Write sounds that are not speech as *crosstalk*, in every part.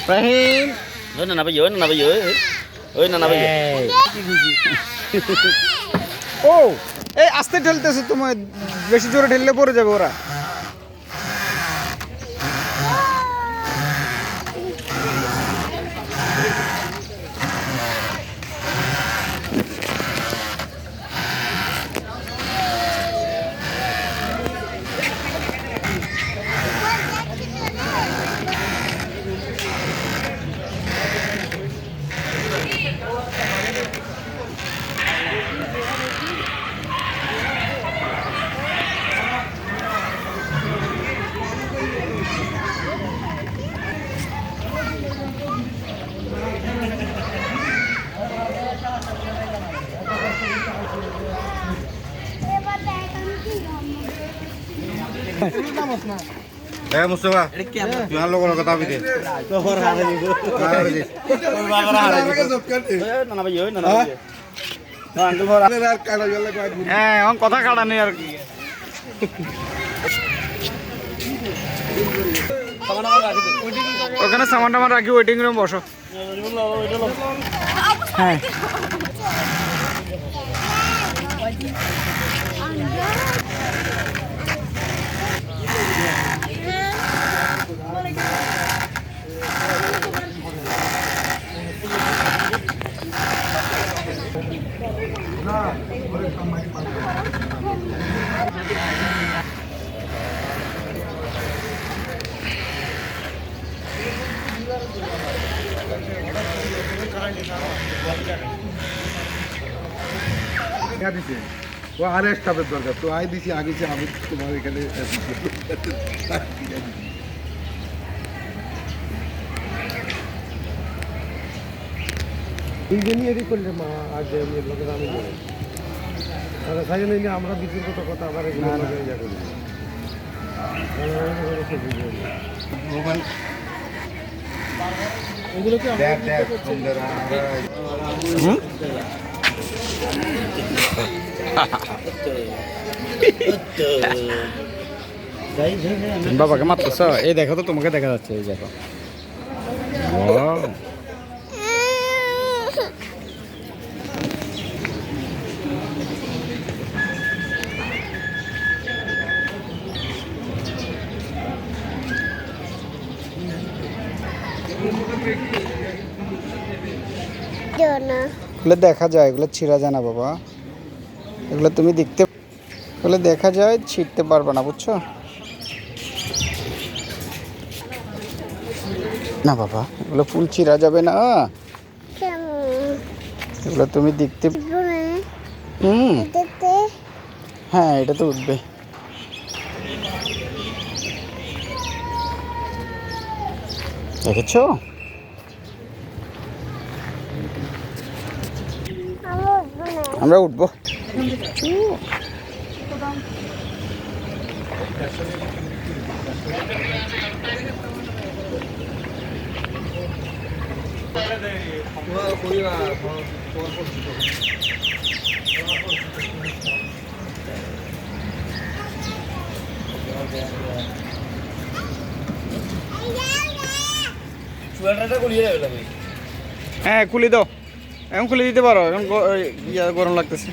Ibrahim. Ơi nè nằm ở giữa, nằm ở giữa. Ơi nằm ở giữa. ও এই আস্তে ঠেলতেছে তোমার বেশি জোরে ঠেললে পড়ে যাবে ওরা হ্যাঁ মুস্তফা তুই আর লোকের কথা ভাবি দে Ơi nè nằm ở giữa, nè nằm ở giữa. Nó ăn cái phô ra. হ্যাঁ এখন কথা কাটা নেই আর কি ওখানে সামান টামান রাখি ওয়েটিং রুম বসো হ্যাঁ দিছে ও আর স্টাফের দরকার। তো আই দিছি আগে আমি তোমার এখানে *laughs* দুইজনই এরই করলে মা আর যে মেয়ের লোকের আমি বলি। তাহলে সাইকেল নিয়ে আমরা বিক্রির কথা আবার এগুলো ইয়া করি আমরা *laughs* তুমি বাবাকে মারতেছ এই দেখো তো তোমাকে দেখা যাচ্ছে এই দেখো Wow. এগুলো দেখা যায়, এগুলো ছিঁড়া যায় না বাবা। এগুলো তুমি দেখতে, এগুলো দেখা যায়, ছিঁড়তে পারবে না, বুঝছ? না বাবা, এগুলো ফুল ছিঁড়া যাবে না। এগুলো তুমি দেখতে হুম। হ্যাঁ এটা তো উঠবে। দেখেছ? আমরা উঠবো। হ্যাঁ খুলে দাও। এখন খুলে দিতে পারো এখন গরম লাগতেছে।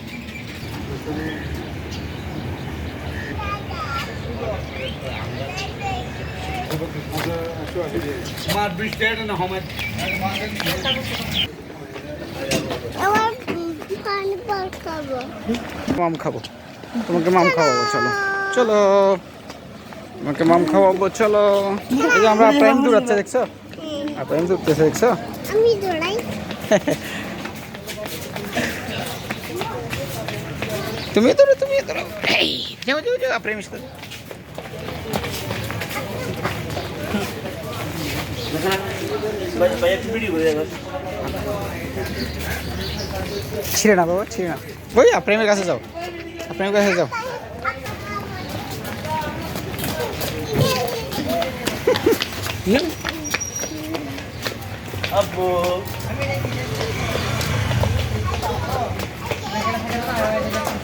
মাম খাব। তোমাকে মাম খাওয়াবো চলো। চলো। তোমাকে মাম খাওয়াবো চলো। এই যে আমরা প্রাইম দূরাচ্ছে দেখছ? প্রাইম দূরতেছে দেখছ? আমি দৌড়াই। *laughs* তুমি ধরো তুমি ধরো এই যাও যাও যাও প্রেম সাথে ভাই একটু ভিডিও করে দেখো ছিঁড়ে না বাবা ছিঁড়ে না ওই প্রেমের কাছে যাও প্রেমের কাছে যাও আব্বু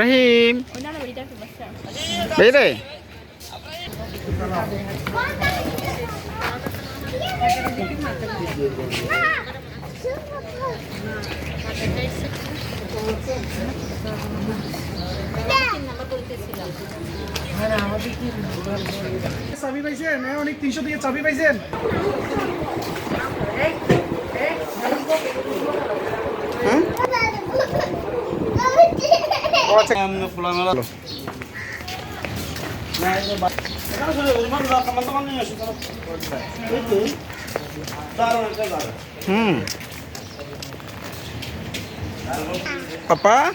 Ibrahim. Beda. চাবি পাইছেন অনেক তিনশো থেকে চাবি পাইছেন ফুলা মেলা না এটা বা এটা শুনে মানে দাও কামান তো মানে আসে এই তো দাঁড়াও এটা দাঁড়াও Hmm. Papa?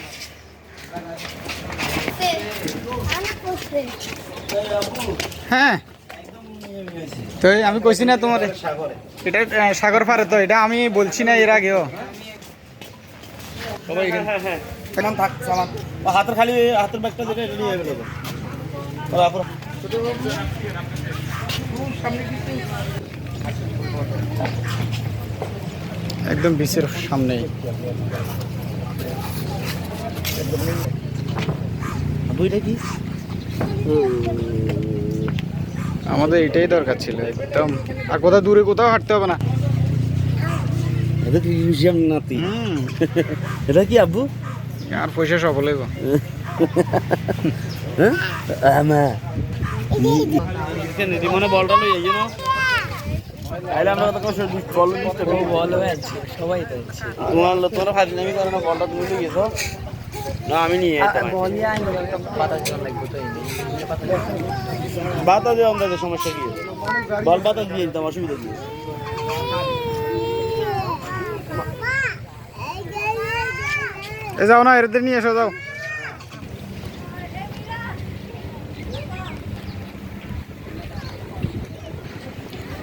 হ্যাঁ তো আমি কইছি না তোমার। এটা সাগর পারে তো এটা আমি বলছি না এর আগেও। সবাই হ্যাঁ হ্যাঁ সামান থাক সামান হাতের খালি হাতের ব্যাগটা যেটা নিয়ে গেল। তারপর একদম বিচের সামনেই। দুইটা কি? আমাদের এটাই দরকার ছিল একদম। আর কোথাও দূরে কোথাও হাঁটতে হবে না। এটা কি মিউজিয়াম নাতি? হুম। এটা কি আব্বু? আর পয়সা হ্যাঁ? আমা বলটা লই এই না। আইলে আমরা কত কষ্ট বল মিস্তে বল সবাই তো তোমার ফাইল করে না বলটা তুমি গেছো। না আমি নিয়ে বাতা দিয়ে আমাদের সমস্যা কি? বল বাতা দিয়ে দিতাম অসুবিধা কি? এ যাও না এদের নিয়ে এসো যাও।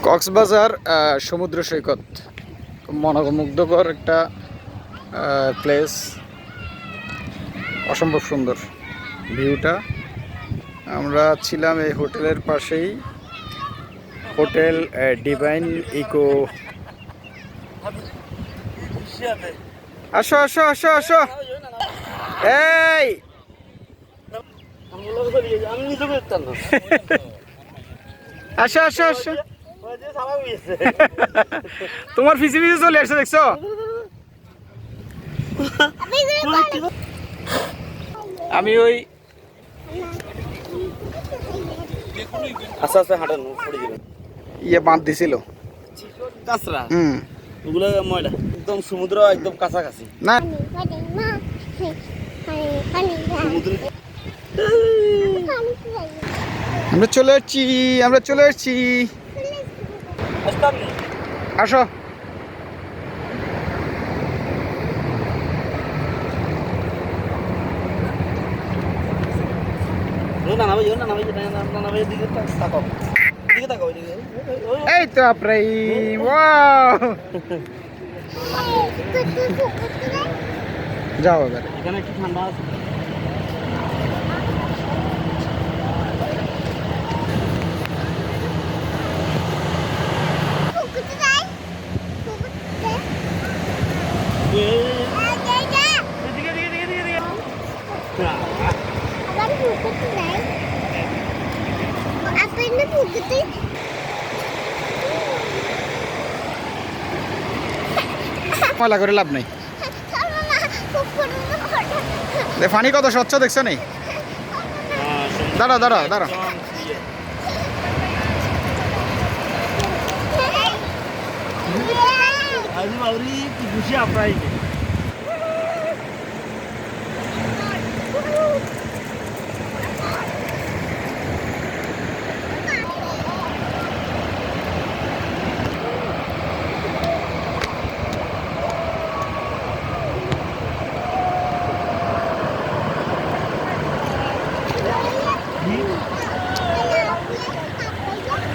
কক্সবাজার আহ, সমুদ্র সৈকত। মনোমুগ্ধকর একটা প্লেস অসম্ভব সুন্দর ভিউটা। আমরা ছিলাম এই হোটেলের পাশেই। Hotel Divine Eco. আসো আসো আসো আসো। এই! আসো আসো আসো। তোমার ফিসি ফিসি চলে আসছে, দেখছ? আমি ওই আস্তে আস্তে হাঁটেন পড়ে যাবেন। ইয়ে বাঁধ দিছিল। কাঁচরা? হুম। ওগুলো ময়লা একদম সমুদ্র একদম কাছাকাছি। না। আমরা চলে এসছি আমরা চলে এসছি আসো। এই তো ওয়াও যাও এবার এখানে একটু ঠান্ডা আছে ময়লা করে লাভ নেই। দে পানি কত স্বচ্ছ দেখছ নেই দাঁড়াও দাঁড়া দাঁড়া। আজ বাউরি কি খুশি আপনাই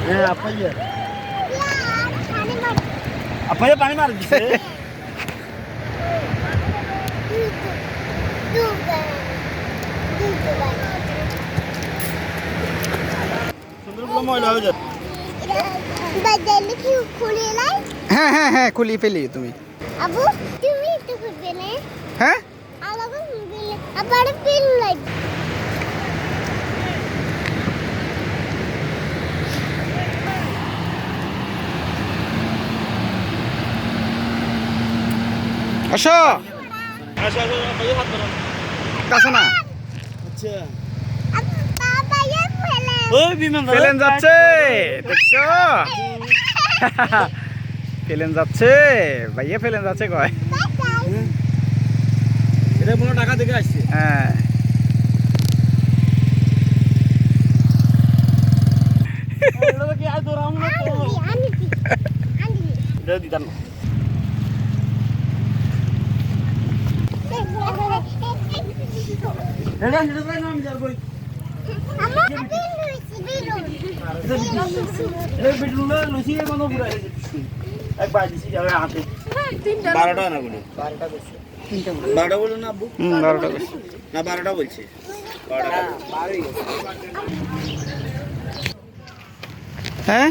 হ্যাঁ আপাইয়া यार खाने मत আপাইয়া পানি মার দিছে तू तू तू সুন্দর গুলো ময়লা হয়ে যাবে बदल की खुले लाई হ্যাঁ হ্যাঁ হ্যাঁ খুলি ফেলি তুমি अबू তুমি একটু খুলবে না হ্যাঁ আলাদা খুলবে আবার আসো। কাছে না। আচ্ছা। প্লেন যাচ্ছে দেখছ? প্লেন যাচ্ছে ভাইয়া প্লেন যাচ্ছে কয়। এটা কোনো টাকা থেকে আসছে। হ্যাঁ। দিতাম না এটা এটা তাই নাম যার কই আমার পিন লইছি বিরো এই বেডরুমে লইছি এ কোনো পুরা এক বাই দিছি যাবে হাতে 12টা না বলে? 12টা বলছে 12টা বলে না আব্বু? বারোটা না 12টা বলছে। 12টা হ্যাঁ?